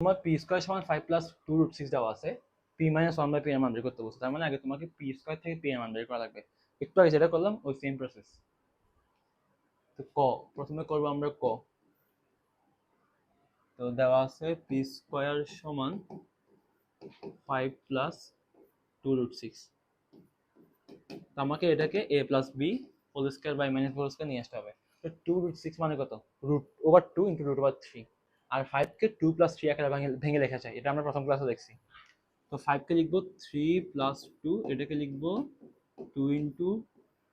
তোমার P square সমান five plus two root six দেওয়া আছে। P minus one by P এর মান বের করতে বলছে। তার মানে আগে তোমাকে পি স্কোয়ার থেকে পি এর মান বের করা লাগবে। একটু আগে যেটা করলাম, ওই সেম প্রসেস তো ক, প্রথমে করব আমরা ক। তো দেওয়া আছে পি স্কোয়ার সমান five plus two root six তো আমাকে এটাকে A plus B whole square by minus whole square নিয়ে আসতে হবে। তো টু রুট সিক্স মানে কত? Root over two into root over three আর ফাইভকে টু প্লাস থ্রি আকারে ভেঙে ভেঙে লেখা যায় এটা আমরা প্রথম ক্লাসে দেখছি। তো ফাইভকে লিখব থ্রি প্লাস টু এটাকে লিখব two into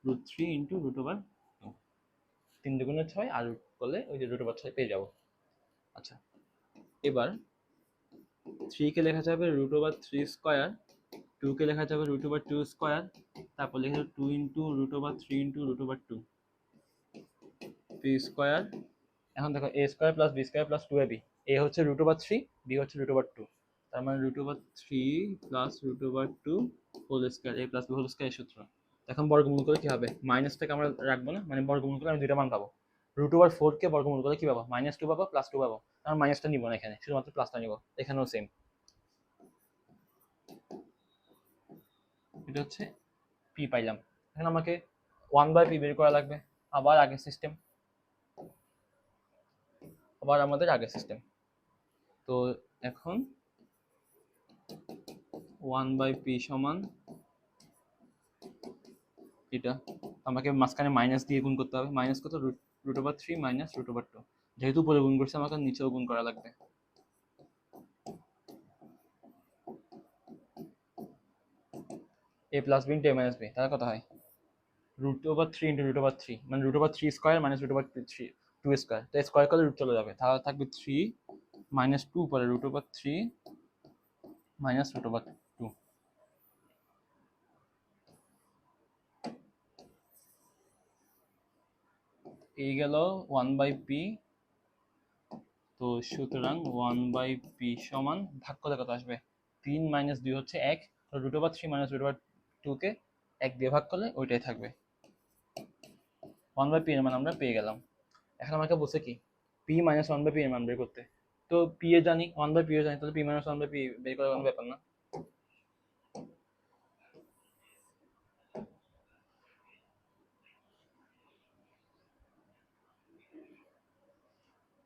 root three into root over two তিন দুগুণে ছয় আর রুট করলে ওই যে রুট ওভার ছয় পেয়ে যাব। আচ্ছা এবার থ্রিকে লেখা যাবে রুট ওভার থ্রি স্কোয়ার টুকে লেখা যাবে রুট ওভার টু স্কোয়ার তারপর লেখা যাবে two into root over three into root over two P square এখন দেখো A square plus B square plus two A B A হচ্ছে রুট ওভার থ্রি বি হচ্ছে রুট ওভার টু তার মানে root over three plus root over two whole square A plus B whole square সূত্র। এখন বর্গমূল করে কি হবে? মাইনাসটাকে আমরা রাখব না মানে বর্গমূল করে আমি দুইটা মান পাবো। রুট ওভার ফোরকে বর্গমূল করে কি পাবো? মাইনাস টু পাবো প্লাস টু পাবো। আমরা মাইনাসটা নিব না এখানে, শুধুমাত্র প্লাসটা নিব। এখানেও সেম এটা হচ্ছে পি পাইলাম। এখন আমাকে ওয়ান বাই পি বের করা লাগবে। আবার আগের সিস্টেম আবার আমাদের আগের সিস্টেম তো এখন ওয়ান বাই পি সমান এটা, আমাকে মাঝখানে মাইনাস দিয়ে গুণ করতে হবে। মাইনাস কত? Root over three minus root over two যেহেতু উপরে গুণ করছে, আমাকে নিচেও গুণ করা লাগবে। A plus B into A minus B তাহলে কত হয়? Root over three into root over three মানে root over three square minus root over three two square তো স্কোয়ার করলে রুট চলে যাবে। তাহলে থাকবে থ্রি মাইনাস টু পরে root over three minus root over two এই গেল ওয়ান বাই পি তো সুতরাং ওয়ান বাই পি সমান, ভাগ করলে কত আসবে? তিন মাইনাস দুই হচ্ছে এক root over three minus root over টুকে এক দিয়ে ভাগ করলে ওইটাই থাকবে। ওয়ান বাই পি এর মান আমরা পেয়ে গেলাম। এখন আমাকে বলছে কি P minus one by P এর মান বের করতে। তো পি এ জানি ওয়ান বাই পি এ জানি, তাহলে P minus one by P বের করার কোনো ব্যাপার না।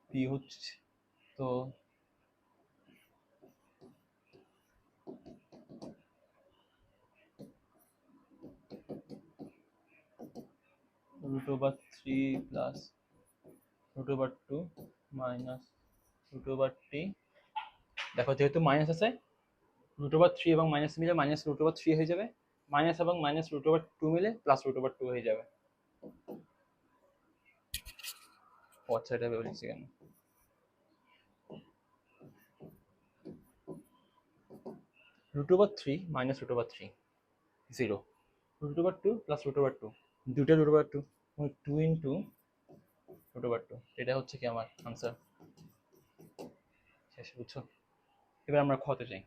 পি হচ্ছে, তো root over 3 plus root over 2 minus root over t দেখো যেহেতু মাইনাস আছে রুট ওভার থ্রি এবং মাইনাস মিলে মাইনাস রুট ওভার থ্রি হয়ে যাবে মাইনাস এবং মাইনাস রুট ওভার টু মিলে প্লাস রুট ওভার টু হয়ে যাবে আচ্ছা এটা ভেবে কেন root over three minus root over three zero root over two plus root over two দুটো root over two two into root over এটা হচ্ছে কি আমার আনসার শেষ বুঝছ? এবার আমরা খতে যাই।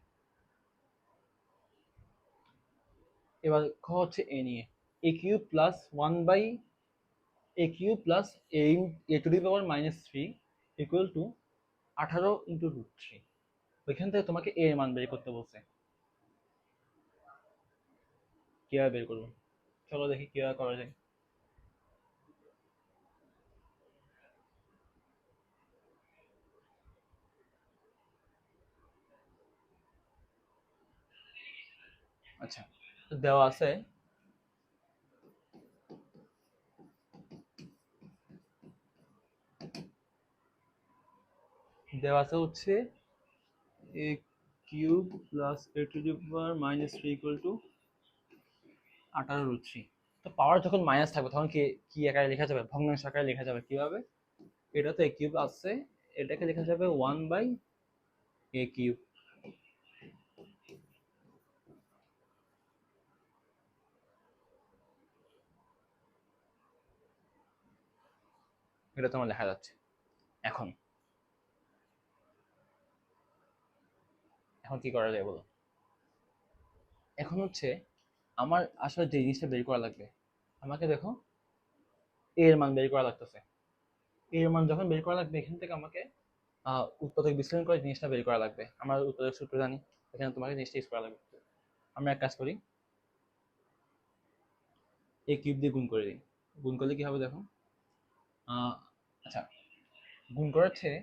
এবার খ হচ্ছে এ নিয়ে। A cube plus one by A cube plus A A to the power minus three equal to আঠারো ইন্টু রুট থ্রি ওইখান থেকে তোমাকে এ মান বের করতে বলছে। কীভাবে বের করব? চলো দেখি কীভাবে করা যায়। আচ্ছা। দেওয়া আছে। দেওয়া আছে হচ্ছে A cube plus A to the power minus three equal to আঠারো রুট থ্রি তো পাওয়ার যখন মাইনাস থাকবে, তখন কি কি আকারে লেখা যাবে? ভগ্নাংশ আকারে লেখা যাবে কীভাবে? এটা তো এ কিউব আছে এটাকে লেখা যাবে ওয়ান বাই এ কিউব এটা তোমার লেখা যাচ্ছে। এখন। এখন কি করা যায় বলো? এখন হচ্ছে আমার আসলে যে জিনিসটা বের করা লাগবে, আমাকে দেখো এর মান বের করা লাগতেছে। এর মান যখন বের করা লাগবে, এখান থেকে আমাকে উৎপাদক বিশ্লেষণ করে জিনিসটা বের করা লাগবে। আমরা উৎপাদক সূত্র জানি, এখানে তোমাকে জিনিসটা ইউজ করা লাগবে। আমরা এক কাজ করি এ কিউব দিয়ে গুণ করে দিই। গুণ করলে কি হবে দেখো? আচ্ছা গুণ করার চেয়ে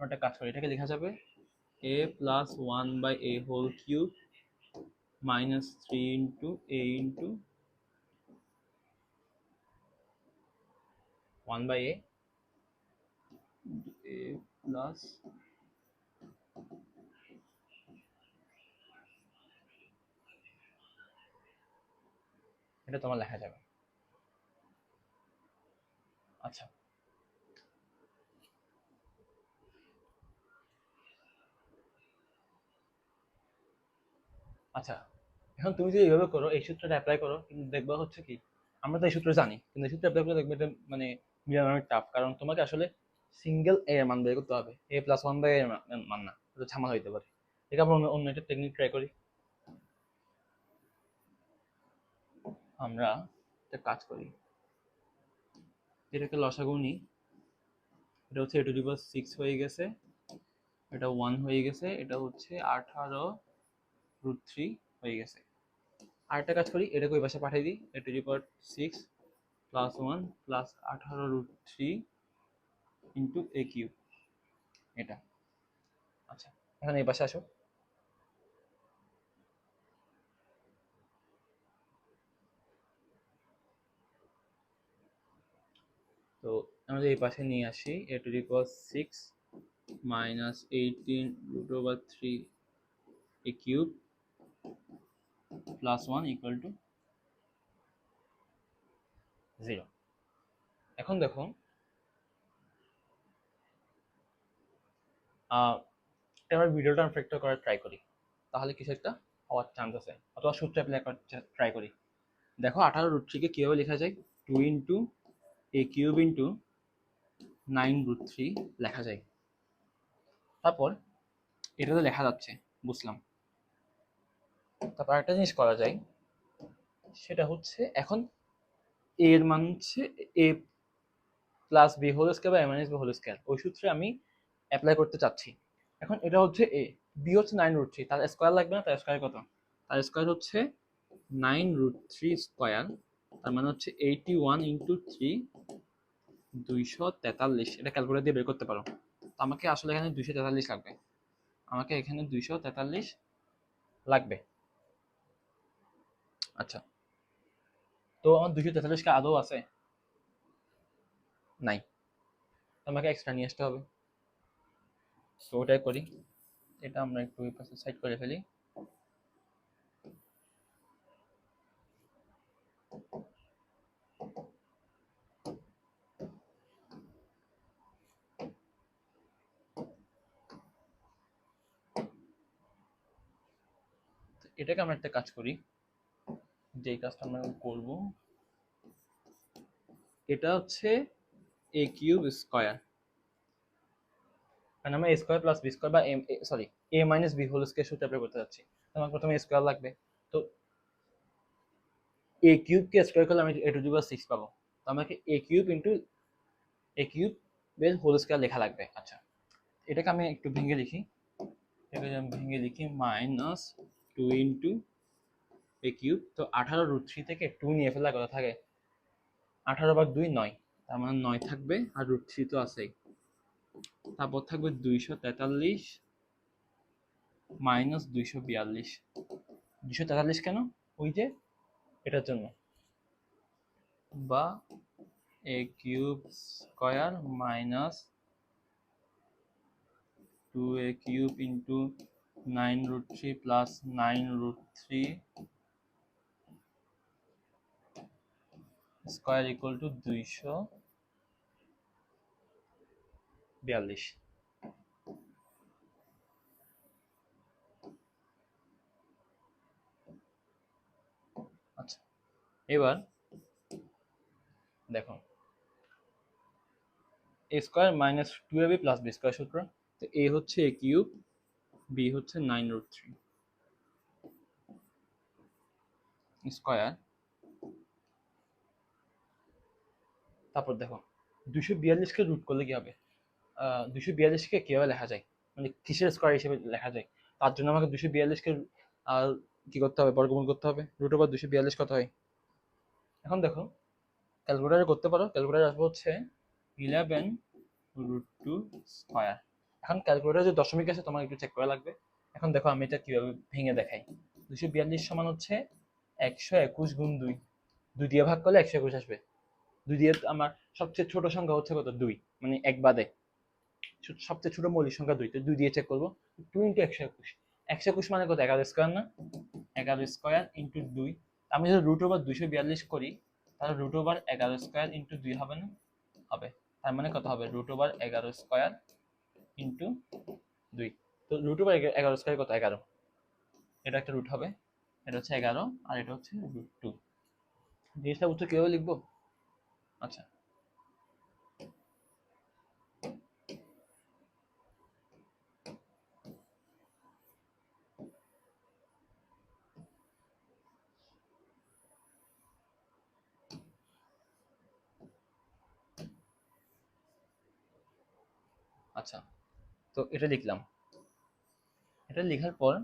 একটা কাজ করি। এটাকে লেখা যাবে A plus one by A whole cube minus three into A into one by A A plus এটা তোমার লেখা যাবে আচ্ছা আচ্ছা এখন তুমি যদি এইভাবে করো, এই সূত্রটা অ্যাপ্লাই করো, কিন্তু দেখবা হচ্ছে কি, আমরা তো এই সূত্র জানি, কিন্তু এই সূত্র অ্যাপ্লাই করে দেখবে এটা মানে মিলানো অনেক টাফ কারণ তোমাকে আসলে সিঙ্গেল এ এর মান বের করতে হবে এ প্লাস ওয়ান বাই এর মান না, এটা ঝামেলা হইতে পারে। ঠিক আমরা অন্য একটা টেকনিক ট্রাই করি। আমরা একটা কাজ করি এটাকে লসাগু নিই, এটা হচ্ছে এ টু সিক্স হয়ে গেছে, এটা ওয়ান হয়ে গেছে, এটা হচ্ছে আঠারো রুট থ্রি হয়ে গেছে। আরেকটা কাজ করি এটাকে ওই পাশে পাঠিয়ে দিই। A to power six plus one plus আঠারো root three into A cube এটা। আচ্ছা এখন এই পাশে আসো। তো আমরা এই পাশে নিয়ে আসি A to the power six minus eighteen root over three A cube plus one equal to zero এখন দেখো এবার ভিডিওটা ফ্যাক্টর করার ট্রাই করি। তাহলে কিছু একটা হওয়ার চান্স আছে, অথবা সূত্র অ্যাপ্লাই করার ট্রাই করি। দেখো, আঠারো রুট থ্রিকে কীভাবে লেখা যায়? Two into A cube into nine root three লেখা যায়। তারপর এটা তো লেখা যাচ্ছে, বুঝলাম। তারপর একটা জিনিস করা যায়, সেটা হচ্ছে এখন a এর মান হচ্ছে A plus B whole square বা A minus B whole square ওই সূত্রে আমি অ্যাপ্লাই করতে চাচ্ছি। এখন এটা হচ্ছে এ বি হচ্ছে নাইন রুট থ্রি তার স্কোয়ার লাগবে না? তার স্কোয়ার কত? তার স্কোয়ার হচ্ছে নাইন রুট থ্রি স্কোয়ার তার মানে হচ্ছে এইটি ওয়ান ইন্টু থ্রি দুইশো তেতাল্লিশ। এটা ক্যালকুলেটর দিয়ে বের করতে পারো। তো আমাকে আসলে এখানে দুইশো তেতাল্লিশ লাগবে। আমাকে এখানে দুইশো তেতাল্লিশ লাগবে। আচ্ছা। তো আমার দুশো তেতাল্লিশকে আদৌ আছে? নাই। আমাকে এক্সট্রা নিয়ে আসতে হবে। তো ওটাই করি। এটা আমরা একটু সাইড করে ফেলি। এটাকে আমরা একটা কাজ করি। যেই কাজটা আমরা করব, এটা হচ্ছে এ কিউব স্কয়ার কারণ আমরা স্কয়ার প্লাস বি স্কয়ার বা M sorry A minus B whole square সূত্র অ্যাপ্লাই করতে যাচ্ছি। আমার প্রথমে স্কয়ার লাগবে। তো এ কিউব কে স্কয়ার করলে আমি এ টু দি পাওয়ার সিক্স পাবো। তো আমাকে A cube into A cube এর হোল স্কয়ার লেখা লাগবে। আচ্ছা এটাকে আমি একটু ভেঙে লিখি এটাকে আমি ভেঙে লিখি minus two into A cube তো আঠারো রুট থ্রি থেকে টু নিয়ে ফেলা কথা থাকে। আঠারো ভাগ দুই, নয়। তার মানে নয় থাকবে, আর রুট থ্রি তো আছেই। তারপর থাকবে দুইশো তেতাল্লিশ মাইনাস দুইশো বিয়াল্লিশ। দুইশো তেতাল্লিশ কেন? ওই যে, এটার জন্য। বা A cube square minus two A cube into nine root three plus nine root three square equal to দুইশো বিয়াল্লিশ। আচ্ছা এবার দেখো, A square minus two A B plus B square সূত্র, তো এ হচ্ছে এ কিউব, বি হচ্ছে nine root three. Square তারপর দেখো দুশো বিয়াল্লিশকে রুট করলে কি হবে? দুশো বিয়াল্লিশকে কীভাবে লেখা যায়? মানে কিসের স্কোয়ার হিসেবে লেখা যায়? তার জন্য আমাকে দুশো বিয়াল্লিশকে কি করতে হবে? বর্গমূল করতে হবে। রুট ওভার দুশো বিয়াল্লিশ কত হয়? এখন দেখো ক্যালকুলেটারে করতে পারো। ক্যালকুলেটার আসবে হচ্ছে ইলেভেন রুট টু স্কোয়ার এখন ক্যালকুলেটার যে দশমিক আছে, তোমার একটু চেক করা লাগবে। এখন দেখো, আমি এটা কীভাবে ভেঙে দেখাই? দুশো বিয়াল্লিশ সমান হচ্ছে একশো একুশ গুণ দুই। দুই দিয়ে ভাগ করলে একশো একুশ আসবে। দুই দিয়ে আমার সবচেয়ে ছোট সংখ্যা হচ্ছে কত? দুই। মানে এক বাদে। সবচেয়ে ছোট মৌলিক সংখ্যা দুই। তো দুই দিয়ে চেক করব। টু ইন্টু একশো একুশ। একশো একুশ মানে কত? এগারো স্কোয়ার না? এগারো স্কোয়ার ইন্টু দুই। আমি যদি রুট ওভার দুইশো বিয়াল্লিশ করি, তাহলে রুট ওভার এগারো স্কোয়ার ইন্টু দুই হবে না? হবে। তার মানে কত হবে? রুট ওভার এগারো স্কোয়ার ইন্টু দুই। তো রুট ওভার এগারো স্কোয়ার কত? এগারো। এটা একটা রুট হবে। এটা হচ্ছে এগারো, আর এটা হচ্ছে রুট টু জিনিসটা উত্তর কীভাবে লিখব? আচ্ছা। আচ্ছা তো এটা লিখলাম। এটা লেখার পর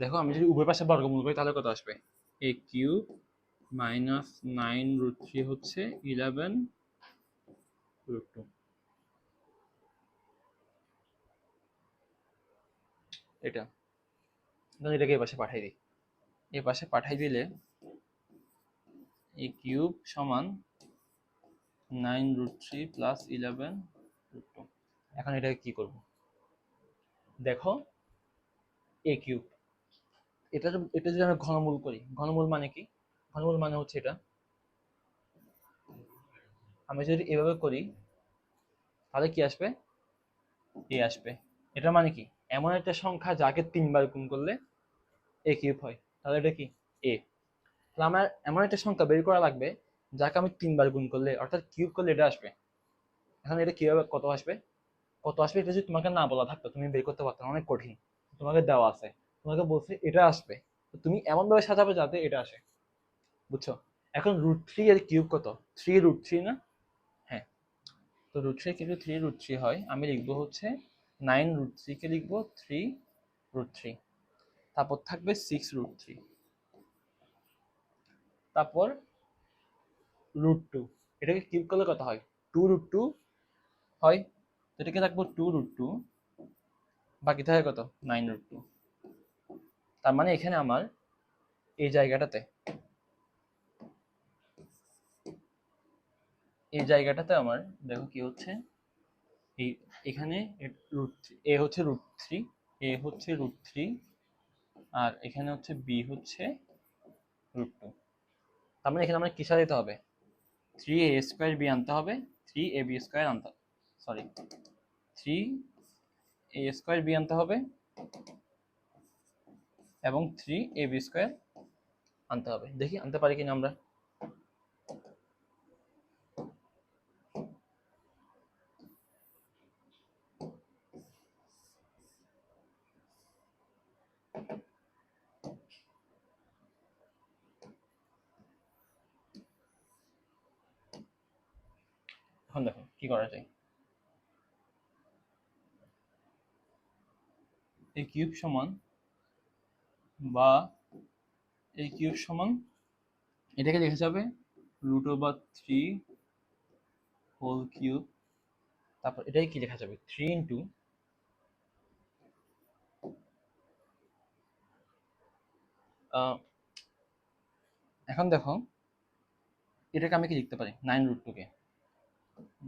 দেখো, আমি যদি উভয় পাশে বর্গমূল করি, তাহলে কত আসবে? A cube minus nine root three হচ্ছে ইলেভেন রুট টু। এটা। এটাকে এ পাশে পাঠাই দিই। এ পাশে পাঠাই দিলে এ কিউব সমান nine root three plus eleven root two. এখন এটাকে কি করব? দেখো এ কিউব। এটা এটা যদি আমরা ঘনমূল করি, ঘনমূল মানে কি? ঘনমূল মানে হচ্ছে এটা। আমি যদি এভাবে করি, তাহলে কি আসবে? এ আসবে। এটা মানে কি? এমন একটা সংখ্যা যাকে তিনবার গুণ করলে এ কিউব হয়। তাহলে এটা কি? এ। তাহলে আমার এমন একটা সংখ্যা বের করা লাগবে, যাকে আমি তিনবার গুণ করলে, অর্থাৎ কিউব করলে এটা আসবে। এখন এটা কীভাবে, কত আসবে? কত আসবে এটা যদি তোমাকে না বলা থাকতো, তুমি বের করতে পারতো অনেক কঠিন। তোমাকে দেওয়া আছে। তোমাকে বলছে এটা আসবে। তো তুমি এমন ভাবে সাজাবে যাতে এটা আসে। বুঝছ? এখন রুট থ্রি এর কিউব কত? থ্রি রুট থ্রি না? হ্যাঁ। তো রুট থ্রি কিন্তু থ্রি রুট থ্রি হয়। আমি লিখব হচ্ছে নাইন রুট থ্রিকে লিখব? থ্রি রুট থ্রি তারপর থাকবে সিক্স রুট থ্রি তারপর রুট টু এটাকে কিউব করলে কত হয়? টু রুট টু হয়। এটাকে রাখব টু রুট টু বাকি থাকে কত? নাইন রুট টু তার মানে এখানে আমার এই জায়গাটাতে এই জায়গাটাতে আমার দেখো কি হচ্ছে? এই এখানে রুট এ হচ্ছে রুট থ্রি এ হচ্ছে রুট থ্রি আর এখানে হচ্ছে বি হচ্ছে রুট টু তার মানে এখানে আমার কিসা দিতে হবে? থ্রি এ স্কোয়ার বি আনতে হবে থ্রি এ বি স্কোয়ার আনতে sorry three A square B আনতে হবে এবং থ্রি এ বি স্কোয়ার আনতে হবে। দেখি, আনতে পারি কিনা আমরা? এখন দেখো, কি করা যায়? এই কিউব সমান বা এই কিউব সমান, এটাকে লেখা যাবে root over three whole cube তারপর এটাই কি লেখা যাবে? থ্রি ইন্টু এখন দেখো, এটাকে আমি কি লিখতে পারি? নাইন রুট টুকে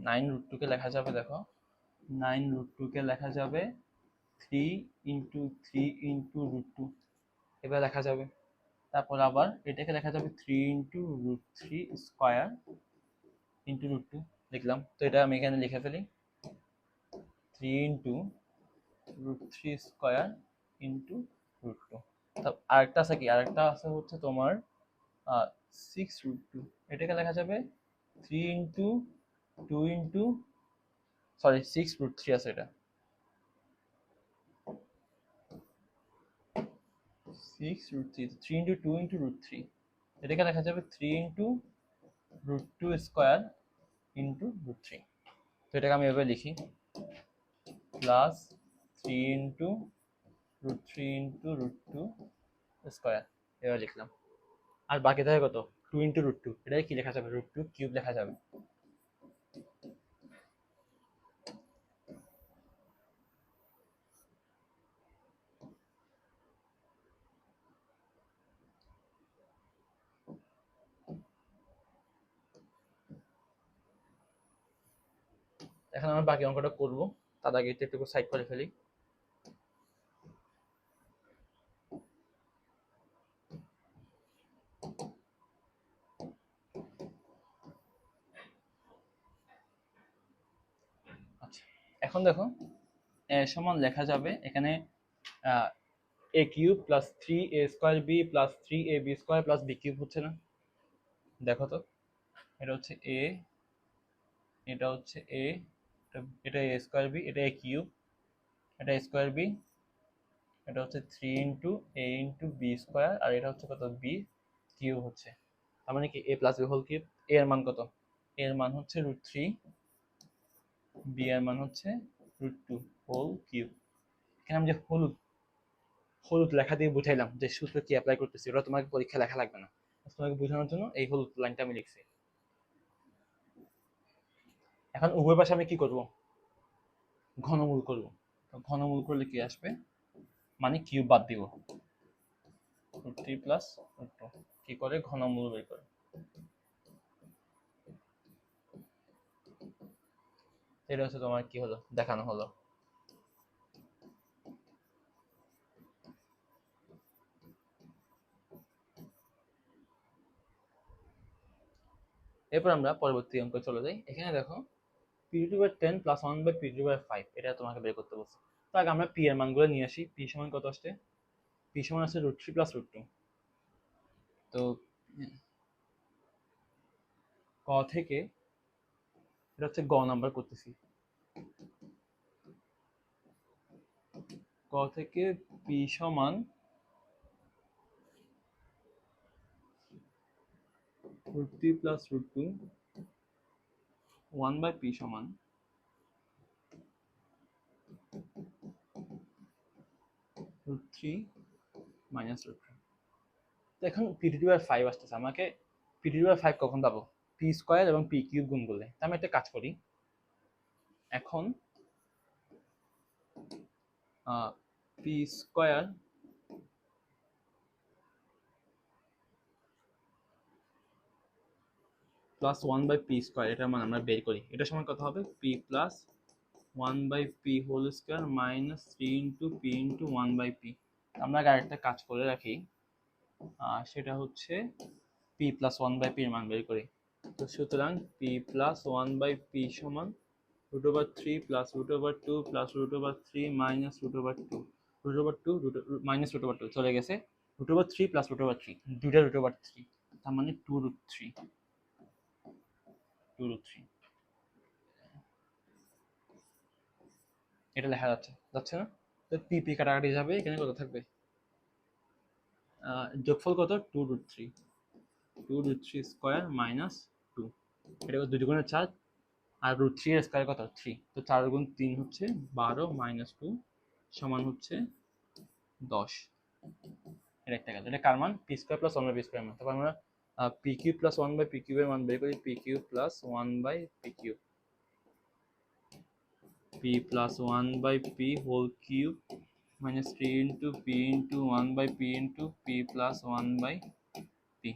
নাইন রুট টুকে লেখা যাবে, দেখো নাইন রুট টুকে লেখা যাবে three into three into root two এবার লেখা যাবে। তারপর আবার এটাকে লেখা যাবে three into root three square into root two লিখলাম তো এটা আমি এখানে লিখে ফেলি। Three into root three square into root two আরেকটা আছে কি? আরেকটা আছে হচ্ছে তোমার সিক্স রুট টু এটাকে লেখা যাবে three into two into sorry six root three আছে এটা। Six root three three into two into root three এটাকে লেখা যাবে three into root two square into root three তো এটাকে আমি এভাবে লিখি। Plus three into root three into root two square এভাবে লিখলাম। আর বাকি থাকে কত? টু ইন্টু রুট টু এটাকে কি লেখা যাবে? রুট টু কিউব লেখা যাবে। এখন আমরা বাকি অঙ্কটা করব। তার আগে এটা একটু সাইড করে ফেলি। আচ্ছা এখন দেখো সমান লেখা যাবে এখানে A cube plus three A square B plus three A B square plus B cube হচ্ছে না? দেখো তো, এটা হচ্ছে এ এটা হচ্ছে এ এটা এ স্কোয়ার বি এটা এ কিউব এটা স্কোয়ার বি এটা হচ্ছে three into A into B square আর এটা হচ্ছে কত? বি কিউব হচ্ছে। তার মানে কি? A plus B whole cube এ এর মান কত? এ এর মান হচ্ছে রুট থ্রি বি এর মান হচ্ছে রুট টু হোল কিউব এখানে আমি যে হলুদ হলুদ লেখা দিয়ে বুঝাইলাম যে সূত্র কি অ্যাপ্লাই করতেছি, ওটা তোমাকে পরীক্ষা লেখা লাগবে না। তোমাকে বোঝানোর জন্য এই হলুদ লাইনটা আমি লিখছি। এখন উভয় পাশে আমি কি করব? ঘনমূল করব। ঘনমূল করলে কি আসবে? মানে কিউব বাদ দিব। থ্রি প্লাস কি করে? ঘনমূল বের করে। এটা হচ্ছে তোমার কি হলো? দেখানো হলো। এরপর আমরা পরবর্তী অঙ্ক চলে যাই। এখানে দেখো P two by ten plus one by P two by five এটা তোমাকে বের করতে বলছে। তো আগে আমরা পি এর মানগুলো নিয়ে আসি। পি সমান কত আসছে? পি সমান আছে root three plus root two তো, ক থেকে, এটা হচ্ছে গ নাম্বার করতেছি। ক থেকে পি সমান root 3 plus root 2 1 by p সমান। root 3 minus root 2 তো এখন p টু বাই ফাইভ আসতেছে, আমাকে p টু বাই ফাইভ কখন পাবো? p স্কোয়ার এবং p কিউব গুণ করলে। তা আমি একটা কাজ করি। এখন p square plus one by P square এটার মান আমরা বের করি। এটার সময় কত হবে? P plus one by P whole square minus three into P into one by P আমরা আরেকটা কাজ করে রাখি। সেটা হচ্ছে পি প্লাস ওয়ান বাই পির মান বের করি। তো সুতরাং P plus one by P সমান root over three plus root over two plus root over three minus root over two root over two root minus root over two চলে গেছে। Root over three plus root over three দুইটা root over three তার মানে two root three two root three এটা লেখা যাচ্ছে যাচ্ছে না? তো পি পি কাটাকাটি যাবে, এখানে কত থাকবে? যোগফল কত? Two root three. Two root three square minus two. এটা দুই গুণের চার। আর রুট থ্রি এর স্কোয়ার কত? থ্রি। তো চার গুণ তিন হচ্ছে বারো মাইনাস টু সমান হচ্ছে দশ। এটা একটা গেল। এটা কার মান? P square plus by P square মান। তারপর আমরা P Q plus one by P কিউবের মান বের করি। P Q plus one by P cube P plus one by P whole cube minus three into P into one by P into P plus one by P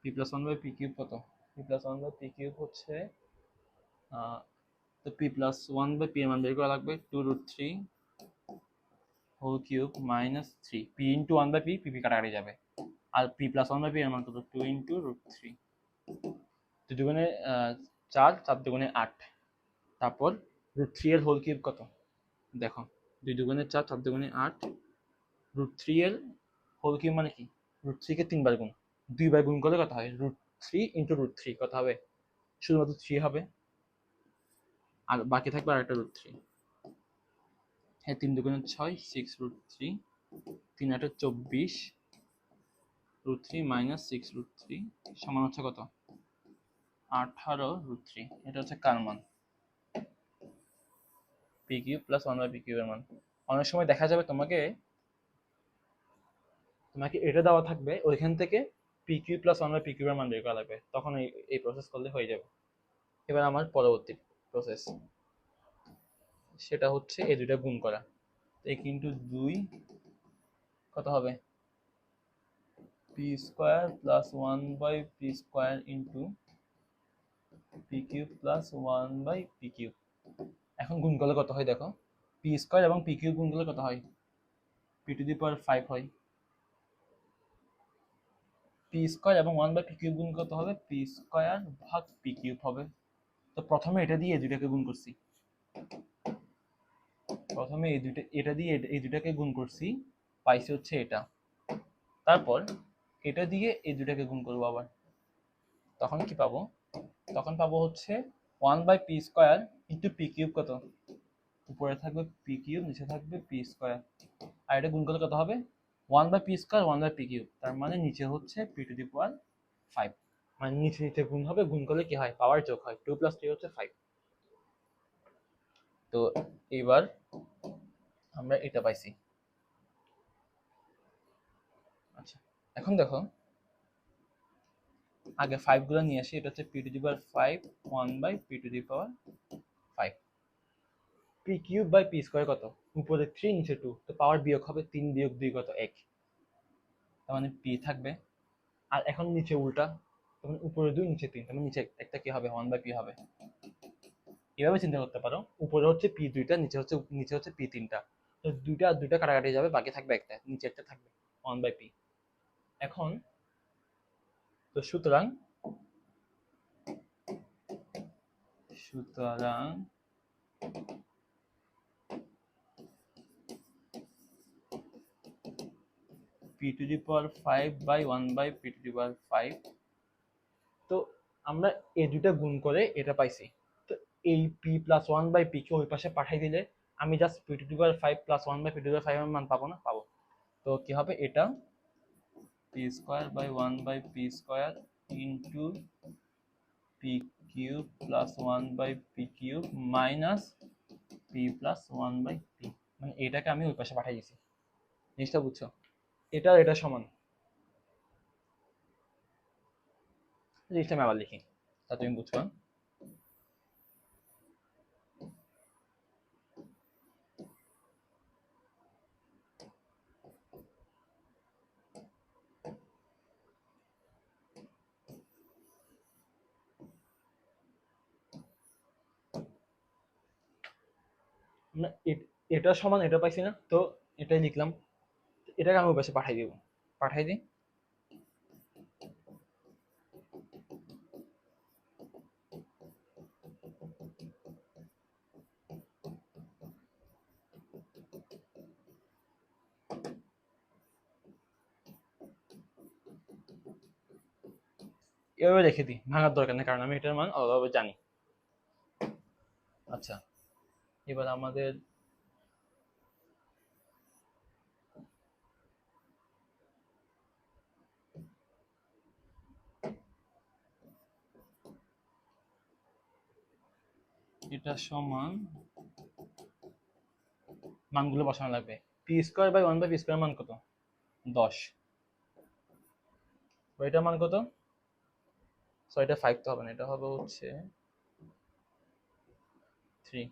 P plus one by P cube কত? P plus one by P cube হচ্ছে তো P plus one by P এর মান বের করা লাগবে two root three whole cube minus three P into one by P P P কাটাকাটি যাবে। আর P plus one by P এর মান কত? টু ইন্টু রুট থ্রি দুই দুগুণে চার চার দুগুণে আট। তারপর রুট থ্রি এর হোল কিউব কত? দেখো, দুই দুগুণে চার চার দুগুণে আট। রুট থ্রি এর হোল কিউব মানে কি? রুট থ্রিকে তিনবার গুণ। দুইবার গুণ করলে কত হয়? Root three into root three কত হবে? শুধুমাত্র থ্রি হবে। আর বাকি থাকবে আর একটা রুট থ্রি হ্যাঁ তিন দুগুণে ছয় সিক্স রুট থ্রি তিন আটে চব্বিশ। Root three minus six root three সমান হচ্ছে কত? আঠারো রুট থ্রি এটা হচ্ছে কার মান? P Q plus one by P Q এর মান। অনেক সময় দেখা যাবে তোমাকে তোমাকে এটা দেওয়া থাকবে, ওইখান থেকে P Q plus one by P Q এর মান বের করা লাগবে। তখন এই এই প্রসেস করলে হয়ে যাবে। এবার আমার পরবর্তী প্রসেস সেটা হচ্ছে এই দুইটা গুণ করা। এক ইন্টু দুই কত হবে? P square plus one by P square into P cube plus one by P cube এখন গুণ করলে কত হয় দেখো? পি স্কোয়ার এবং পি কিউব গুণ করলে কত হয়? P to the power five হয়। পি স্কোয়ার এবং ওয়ান বাই পি কিউব গুণ কত হবে? পি স্কোয়ার ভাগ পি কিউব হবে। তো প্রথমে এটা দিয়ে এই দুইটাকে গুণ করছি। প্রথমে এই দুইটা, এটা দিয়ে এই দুইটাকে গুণ করছি। পাইছি হচ্ছে এটা। তারপর এটা দিয়ে এই দুটাকে গুণ করব আবার। তখন কি পাবো? তখন পাবো হচ্ছে one by P square into P cube কত? উপরে থাকবে পি কিউব নিচে থাকবে পি স্কোয়ার আর এটা গুণ করলে কত হবে? One by P square one by P cube তার মানে নিচে হচ্ছে P to the power five মানে নিচে নিচে গুণ হবে, গুণ করলে কি হয়? পাওয়ার যোগ হয়। টু প্লাস থ্রি হচ্ছে ফাইভ তো এবার আমরা এটা পাইছি আচ্ছা এখন দেখো, আগে ফাইভগুলো নিয়ে আসি, এটা হচ্ছে P to the power five one by P to the power five P cube by P square কত? উপরে থ্রি নিচে টু তো পাওয়ার বিয়োগ হবে তিন, বিয়োগ দুই কত? এক। তার মানে পি থাকবে। আর এখন নিচে উল্টা তখন উপরে দুই, নিচে তিন। তার মানে নিচে একটা কি হবে? ওয়ান বাই পি হবে। এভাবে চিন্তা করতে পারো। উপরে হচ্ছে পি দুইটা, নিচে হচ্ছে নিচে হচ্ছে পি তিনটা। তো দুইটা আর দুইটা কাটাকাটি যাবে, বাকি থাকবে একটা। নিচে একটা থাকবে ওয়ান বাই পি এখন, তো সুতরাং সুতরাং P to the power five by one by P to the power five তো আমরা এ দুটা গুণ করে এটা পাইছি। তো এই P plus one by P কে ওই পাশে পাঠাই দিলে, আমি just P to the power five plus one by P to the power five মান পাবো না? পাবো। তো কি হবে? এটা P square by one by P square into P cube plus one by P cube minus P plus one by P মানে এটাকে আমি ওই পাশে পাঠিয়ে দিয়েছি। জিনিসটা বুঝছ? এটা এটা সমান। জিনিসটা আমি আবার লিখি। তা তুমি বুঝবা না, এটা সমান, এটা পাইছি না, তো এটাই লিখলাম। এটাকে আমি পাশে পাঠাই দিব। পাঠাই দিই। এভাবে রেখে দিই, ভাঙার দরকার নেই, কারণ আমি এটার মান আলাদাভাবে জানি। আচ্ছা। এবার আমাদের এটা সমান মানগুলো বসানো লাগবে। P square by one by P square মান কত? দশ। তো এটার মান কত? সো এটা ফাইভ তো হবে না, এটা হবে হচ্ছে থ্রি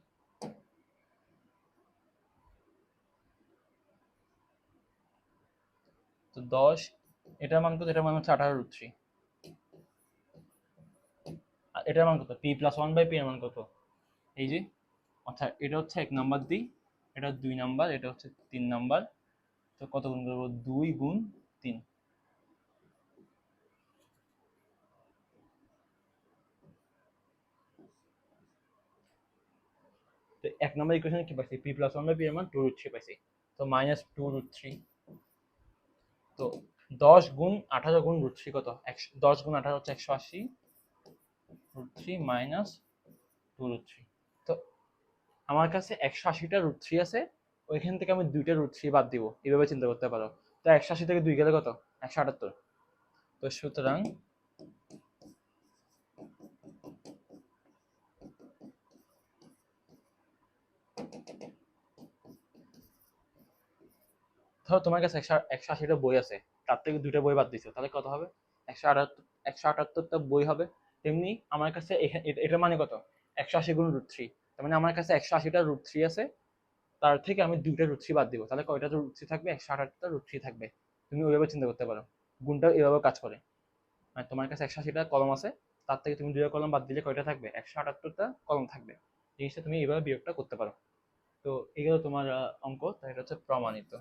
তো দশ, এটার মান কত? এটার মান হচ্ছে আঠারো রুট থ্রি এটার মান কত? P plus one by P এর মান কত? এই যে অর্থাৎ এটা হচ্ছে এক নাম্বার দিই এটা দুই নাম্বার, এটা হচ্ছে তিন নাম্বার। তো কত গুণ করব? দুই গুণ তিন। তো এক নম্বর ইকুয়েশনে কি পাইছি? P plus one by P এর মান টু রুট থ্রি পাইছি। তো মাইনাস টু রুট থ্রি তো দশ গুণ আঠারো গুণ রুট থ্রি কত? একশো দশ গুণ আঠারো হচ্ছে একশো আশি root three minus two root three তো আমার কাছে একশো আশিটা রুট থ্রি আছে, ওইখান থেকে আমি দুইটা রুট থ্রি বাদ দিব। এইভাবে চিন্তা করতে পারো। তো একশো আশি থেকে দুই গেলে কত? একশো আটাত্তর। তো সুতরাং ধরো তোমার কাছে একশো একশো আশিটা বই আছে, তার থেকে দুইটা বই বাদ দিছো, তাহলে কত হবে? একশো আটাত্তর, একশো আটাত্তরটা বই হবে, তেমনি আমার কাছে এখা- এ- এটার মানে কত? একশো আশি গুণ রুট থ্রি তার মানে আমার কাছে একশো আশিটা রুট থ্রি আছে, তার থেকে আমি দুইটা রুট থ্রি বাদ দিব, তাহলে কয়টা রুট থ্রি থাকবে? একশো আটাত্তরটা রুট থ্রি থাকবে, তুমি ওইভাবে চিন্তা করতে পারো, গুণটা এভাবে কাজ করে। মানে তোমার কাছে একশো আশিটা কলম আছে, তার থেকে তুমি দুইটা কলম বাদ দিলে কয়টা থাকবে? একশো আটাত্তরটা কলম থাকবে, জিনিসটা তুমি এভাবে বিয়োগটা করতে পারো। তো এগুলো তোমার অঙ্ক তো এটা হচ্ছে প্রমাণিত।